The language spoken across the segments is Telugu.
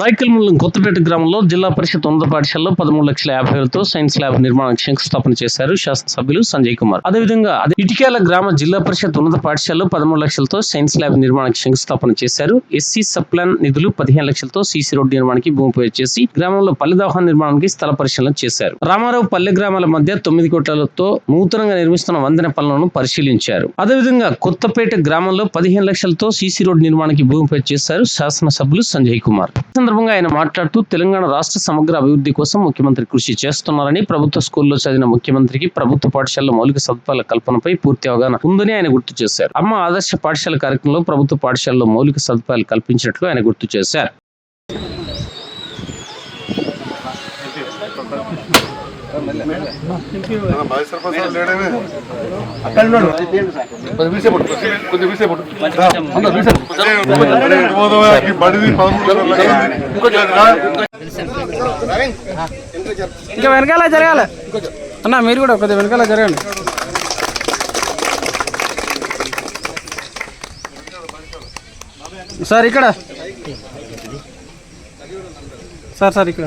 రాయకల్మండలం కొత్తపేట గ్రామంలో జిల్లా పరిషత్ ఉన్నత పాఠశాలలో పదమూడు లక్షల యాభై వేలతో సైన్స్ ల్యాబ్ నిర్మాణం శంకుస్థాపన చేశారు శాసనసభ్యులు సంజయ్ కుమార్. అదేవిధంగా ఇటికేల గ్రామ జిల్లా పరిషత్ ఉన్నత పాఠశాలలో పదమూడు లక్షలతో సైన్స్ ల్యాబ్ నిర్మాణానికి శంకుస్థాపన చేశారు. ఎస్సీ సప్లాన్ నిధులు పదిహేను లక్షలతో సీసీ రోడ్డు నిర్మాణానికి భూమి పూజ చేసి గ్రామంలో పల్లె దవాఖాన నిర్మాణానికి స్థల పరిశీలన చేశారు. రామారావు పల్లె గ్రామాల మధ్య తొమ్మిది కోట్లతో నూతనంగా నిర్మిస్తున్న వందన పనులను పరిశీలించారు. అదేవిధంగా కొత్తపేట గ్రామంలో పదిహేను లక్షలతో సీసీ రోడ్డు నిర్మాణానికి భూమి పూజ చేశారు శాసనసభ్యులు సంజయ్ కుమార్. సందర్భంగా ఆయన మాట్లాడుతూ తెలంగాణ రాష్ట్ర సమగ్ర అభివృద్ధి కోసం ముఖ్యమంత్రి కృషి చేస్తున్నారని ప్రభుత్వ స్కూల్లో చదివిన ముఖ్యమంత్రికి ప్రభుత్వ పాఠశాల మౌలిక సదుపాయాల కల్పనపై పూర్తి అవగాహన ఉందని ఆయన గుర్తు చేశారు. అమ్మ ఆదర్శ పాఠశాల కార్యక్రమంలో ప్రభుత్వ పాఠశాలలో మౌలిక సదుపాయాలు కల్పించినట్లు ఆయన గుర్తు చేశారు. ఇంకా వెనకాల జరగాల. అన్న మీరు కూడా కొద్దిగా వెనకాల జరగండి. సార్ ఇక్కడ. సార్ సార్ ఇక్కడ.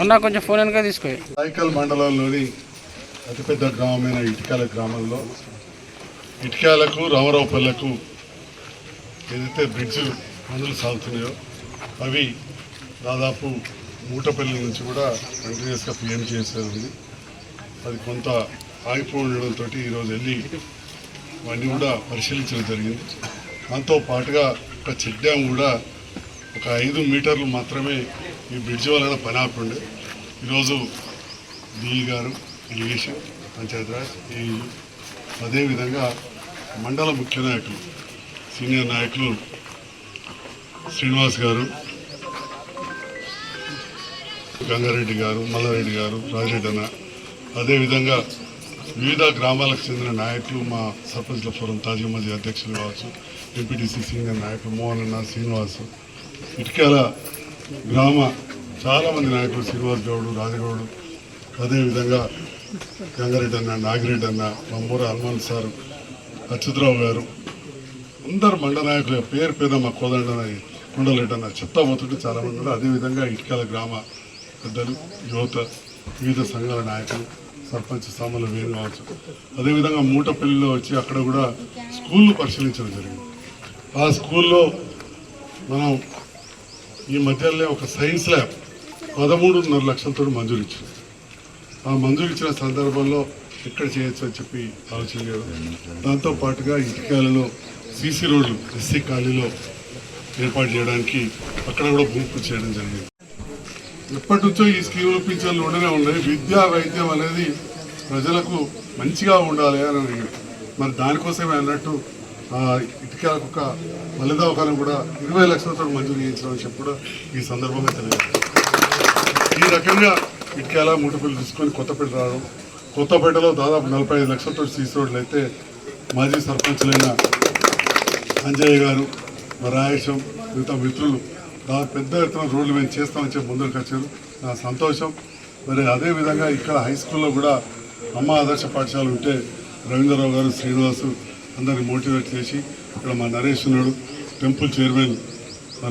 అన్న కొంచెం ఫోన్ వెనక తీసుకో. రాయకల్ మండలంలోని అతిపెద్ద గ్రామమైన ఇటుకాల గ్రామంలో ఇటుకాలకు రామరావుపల్లెకు ఏదైతే బ్రిడ్జ్ పనులు సాగుతున్నాయో అవి దాదాపు మూటపల్లి నుంచి కూడా కంటిన్యూస్గా పిఎం చేసేది ఉంది అది కొంత ఆగిపోయి ఉండడంతో ఈరోజు వెళ్ళి అవన్నీ కూడా పరిశీలించడం జరిగింది. దాంతో పాటుగా ఒక చెక్ డ్యామ్ కూడా ఒక ఐదు మీటర్లు మాత్రమే ఈ బ్రిడ్జ్ వలన పని ఆపండి. ఈరోజు డిఈ గారు ఇరిగేషన్ పంచాయతీరాజ్ ఏఈ అదేవిధంగా మండల ముఖ్య నాయకులు సీనియర్ నాయకులు శ్రీనివాస్ గారు గంగారెడ్డి గారు మల్లారెడ్డి గారు రాజిరెడ్డి అన్న. అదేవిధంగా వివిధ గ్రామాలకు చెందిన నాయకులు మా సర్పంచ్ల ఫోరం తాజీ మజీ అధ్యక్షులు కావచ్చు ఎంపీటీసీ సీనియర్ నాయకులు మోహన్ అన్న శ్రీనివాస్ ఇటుకాల గ్రామ చాలామంది నాయకులు శ్రీనివాస్ గౌడు రాజగౌడు అదేవిధంగా గంగారెడ్డి అన్న నాగిరెడ్డి అన్న మమ్మూర హనుమాన్ సారు అచ్యుతరావు గారు. అందరు మండల నాయకులు పేరు పేద మా కోదండని కుండలెడ్డి అన్న చెప్తా పోతుంటే చాలామంది ఉన్నారు. అదేవిధంగా ఇటుకాల గ్రామ పెద్దలు యువత వివిధ సంఘాల నాయకులు సర్పంచ్ సామాన్లు వేరు కావచ్చు. అదేవిధంగా మూటపల్లిలో వచ్చి అక్కడ కూడా స్కూళ్ళు పరిశీలించడం జరిగింది. ఆ స్కూల్లో మనం ఈ మధ్యలో ఒక సైన్స్ ల్యాబ్ పదమూడున్నర లక్షలతో మంజూరు ఇచ్చింది. ఆ మంజూరు ఇచ్చిన సందర్భంలో ఎక్కడ చేయొచ్చు అని చెప్పి ఆలోచన చేయడం దాంతో పాటుగా ఇటుకాలలో సీసీ రోడ్లు ఎస్సీ ఖాళీలో ఏర్పాటు చేయడానికి అక్కడ కూడా భూమి చేయడం జరిగింది. ఎప్పటి నుంచో ఈ స్కీములు పింఛన్లు ఉండనే ఉన్నాయి. విద్యా వైద్యం అనేది ప్రజలకు మంచిగా ఉండాలి అని మరి దానికోసమే అన్నట్టు ఇటుకలకు ఒక మల్లెదవకాలం కూడా ఇరవై లక్షలతో మంజూరు చేయించడం అని చెప్పి కూడా ఈ సందర్భంగా తెలియదు ఈ రకంగా ఇటుకాల మూటపల్లి తీసుకొని కొత్తపేట రావడం కొత్తపేటలో దాదాపు నలభై ఐదు లక్షలతో సీసీ రోడ్లు అయితే మాజీ సర్పంచులైన అంజయ్య గారు రాయేశం మిగతా మిత్రులు దాదాపు పెద్ద ఎత్తున రోడ్లు మేము చేస్తామని చెప్పి ముందుకు వచ్చారు. నా సంతోషం. మరి అదేవిధంగా ఇక్కడ హై స్కూల్లో కూడా అమ్మ ఆదర్శ పాఠశాల ఉంటే రవీంద్రరావు గారు శ్రీనివాసు అందరిని మోటివేట్ చేసి ఇక్కడ మా నరేష్ ఉన్నాడు టెంపుల్ చైర్మన్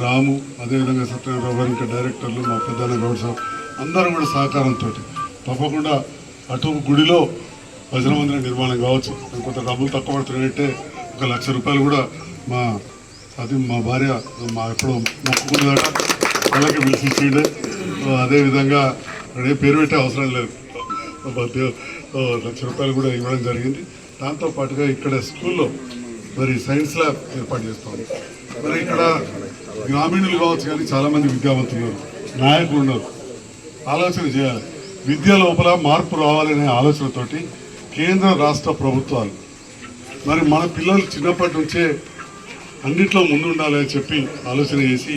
రాము అదేవిధంగా సత్యనారాయణ గారు ఇంకా డైరెక్టర్లు మా పెద్దన్న గౌడ్ సార్ అందరూ కూడా సహకారంతో తప్పకుండా అటు గుడిలో భజన మందిరం నిర్మాణం కావచ్చు. కొంత డబ్బులు తక్కువ పడుతున్నట్టే ఒక లక్ష రూపాయలు కూడా మా అది మా భార్య మా ఎప్పుడో మొక్కుకున్నదట. వాళ్ళకి పిలిచి ఇచ్చిండే. అదేవిధంగా ఏ పేరు పెట్టే అవసరం లేదు. లక్ష రూపాయలు కూడా ఇవ్వడం జరిగింది. దాంతో పాటుగా ఇక్కడ స్కూల్లో మరి సైన్స్ ల్యాబ్ ఏర్పాటు చేస్తాం. మరి ఇక్కడ గ్రామీణులు కావచ్చు కానీ చాలామంది విద్యావంతులు నాయకులు ఉన్నారు. ఆలోచన చేయాలి. విద్య లోపల మార్పు రావాలనే ఆలోచనతోటి కేంద్ర రాష్ట్ర ప్రభుత్వాలు మరి మన పిల్లలు చిన్నప్పటి నుంచే అన్నిట్లో ముందుండాలి అని చెప్పి ఆలోచన చేసి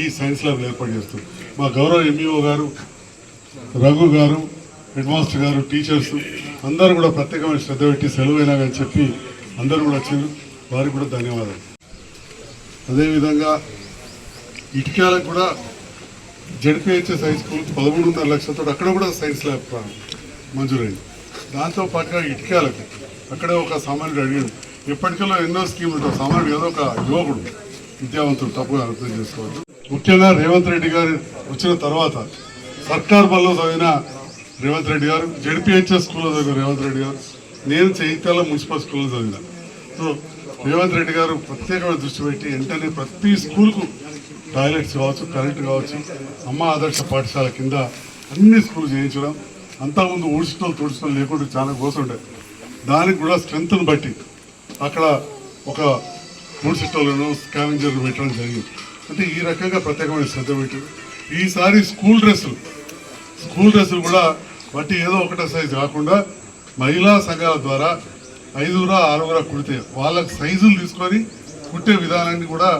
ఈ సైన్స్ ల్యాబ్ ఏర్పాటు చేస్తుంది మా గౌరవ ఎంఈఓ గారు రఘు గారు హెడ్ మాస్టర్ గారు టీచర్స్ అందరూ కూడా ప్రత్యేకమైన శ్రద్ధ పెట్టి సెలవైనా కానీ చెప్పి అందరూ కూడా వచ్చారు. వారికి కూడా ధన్యవాదాలు. అదేవిధంగా ఇటుకాలకు కూడా జడ్పిహెచ్ఎస్ హై స్కూల్ పదమూడున్నర లక్షలతో అక్కడ కూడా సైన్స్ ల్యాబ్ మంజూరైంది. దాంతో పాటుగా ఇటుకాలకు అక్కడే ఒక సామాన్యుడు అడిగాడు ఇప్పటికల్లో ఎన్నో స్కీములు ఉంటాయి సామాన్యుడు ఏదో ఒక యువకుడు విద్యావంతుడు తప్పుగా అర్థం చేసుకోవచ్చు ముఖ్యంగా రేవంత్ రెడ్డి గారు వచ్చిన తర్వాత సర్కార్ బల్లో చదివిన రేవంత్ రెడ్డి గారు జడ్పిహెచ్ఎస్ స్కూల్లో చదివిన రేవంత్ రెడ్డి గారు? నేను చైత్యాల మున్సిపల్ స్కూల్లో చదివిన. సో రేవంత్ రెడ్డి గారు ప్రత్యేకమైన దృష్టి పెట్టి వెంటనే ప్రతి స్కూల్కు టాయిలెట్స్ కావచ్చు కరెంట్ కావచ్చు అమ్మ ఆదర్శ పాఠశాల కింద అన్ని స్కూల్ చేయించడం. అంతకుముందు ఊడ్చడం తుడచడం లేకుండా చాలా కోసుండే దానికి కూడా స్ట్రెంగ్త్ని బట్టి అక్కడ ఒక ఊడ్చటోలను స్కావెంజర్లు పెట్టడం జరిగింది. అంటే ఈ రకంగా ప్రత్యేకమైన శ్రద్ధ పెట్టారు. ఈసారి స్కూల్ డ్రెస్సులు స్కూల్ డ్రెస్సులు కూడా బట్టి ఏదో ఒకటే సైజు కాకుండా మహిళా సంఘాల ద్వారా ఐదుగురా ఆరుగురా కుడితే వాళ్ళకి సైజులు తీసుకొని కుట్టే విధానాన్ని కూడా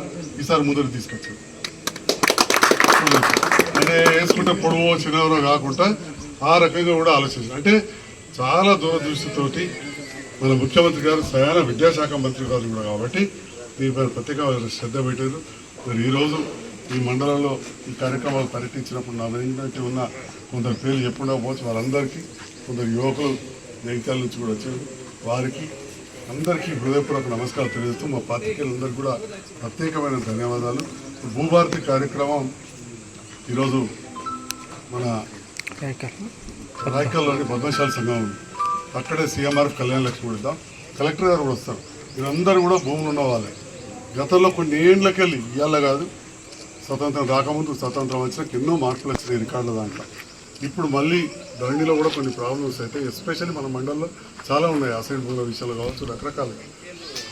ఈసారి ముందుకు తీసుకొచ్చారు. అంటే వేసుకుంటే పొడవో చిన్నవరో కాకుండా ఆ రకంగా కూడా ఆలోచించారు. అంటే చాలా దూరదృష్టితోటి మన ముఖ్యమంత్రి గారు స్వయాన విద్యాశాఖ మంత్రి గారు కూడా కాబట్టి దీనిపై ప్రత్యేక శ్రద్ధ పెట్టారు. మరి ఈరోజు ఈ మండలంలో ఈ కార్యక్రమాలు పర్యటించినప్పుడు నా వెంట ఉన్న కొందరు పేర్లు చెప్పుకుండా పోవచ్చు. వాళ్ళందరికీ కొందరు యువకులు జగిత్యాల నుంచి కూడా వచ్చారు. వారికి అందరికీ హృదయపూర్వక నమస్కారం తెలియజేస్తూ మా పాత్రికేయులందరికీ కూడా ప్రత్యేకమైన ధన్యవాదాలు. భూభారతి కార్యక్రమం ఈరోజు మన రాయకల్లోని పద్మశాల సంఘం ఉంది. అక్కడే సీఎంఆర్ఎఫ్ కళ్యాణ లక్ష్మి కూడా కలెక్టర్ గారు కూడా వస్తారు. వీరందరూ కూడా భూములు ఉన్న వాళ్ళే గతంలో కొన్ని ఏండ్లకెళ్ళి ఇవాళ కాదు. స్వతంత్రం రాకముందు స్వతంత్రం వచ్చినాక ఎన్నో మార్పులు వచ్చినాయి రికార్డుల దాంట్లో. ఇప్పుడు మళ్ళీ ధరణిలో కూడా కొన్ని ప్రాబ్లమ్స్ అయితే ఎస్పెషల్లీ మన మండలంలో చాలా ఉన్నాయి. అసైన్ భూముల విషయాలు కావచ్చు రకరకాలు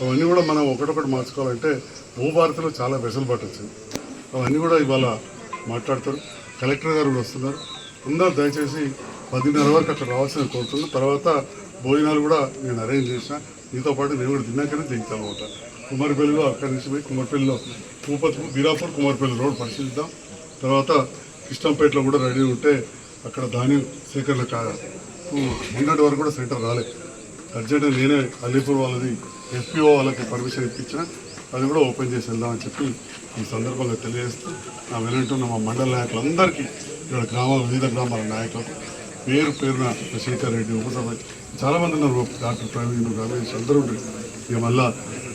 అవన్నీ కూడా మనం ఒకటొకటి మార్చుకోవాలంటే భూభారతిలో చాలా వెసులుబాటు వచ్చింది. అవన్నీ కూడా ఇవాళ మాట్లాడతారు. కలెక్టర్ గారు కూడా వస్తున్నారు. అందరూ దయచేసి పదిన్నర వరకు అక్కడ రావాల్సిన కోరుతున్నాను తర్వాత భోజనాలు కూడా నేను అరేంజ్ చేసిన. మీతో పాటు నేను కూడా తిన్నాకనే దిగుతాను అనమాట కుమార్పల్లిలో అక్కడి నుంచి పోయి కుమారపల్లిలో భూపతి బీరాపూర్ కుమారపల్లి రోడ్ పరిశీలిద్దాం. తర్వాత కృష్ణంపేటలో కూడా రెడీ ఉంటే అక్కడ ధాన్యం సేకరణ కా మొన్నటి వరకు కూడా సెంటర్ రాలేదు అర్జెంటుగా నేనే అలీపూర్ వాళ్ళది ఎఫ్పిఓ వాళ్ళకి పర్మిషన్ ఇప్పించిన అది కూడా ఓపెన్ చేసి వెళ్దామని చెప్పి ఈ సందర్భంగా తెలియజేస్తూ నా వెనంటున్న మా మండల నాయకులందరికీ ఇక్కడ గ్రామాల వివిధ గ్రామాల నాయకులకు పేరు పేరున శేఖర్ రెడ్డి ఉపసభ చాలామంది ఉన్నారు డాక్టర్ ప్రవీణ్ రమేష్ అందరూ ఉంటారు ఇక మళ్ళా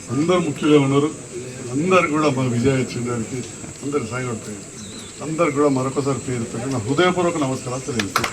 అందరు ముఖ్యులే ఉన్నారు. అందరు కూడా మా విజయ చెందడానికి అందరు సాయపడతాయి అందరు కూడా మరొకసారి పేరు పెట్టి నా హృదయపూర్వక నమస్కారాలు తెలియజేస్తాను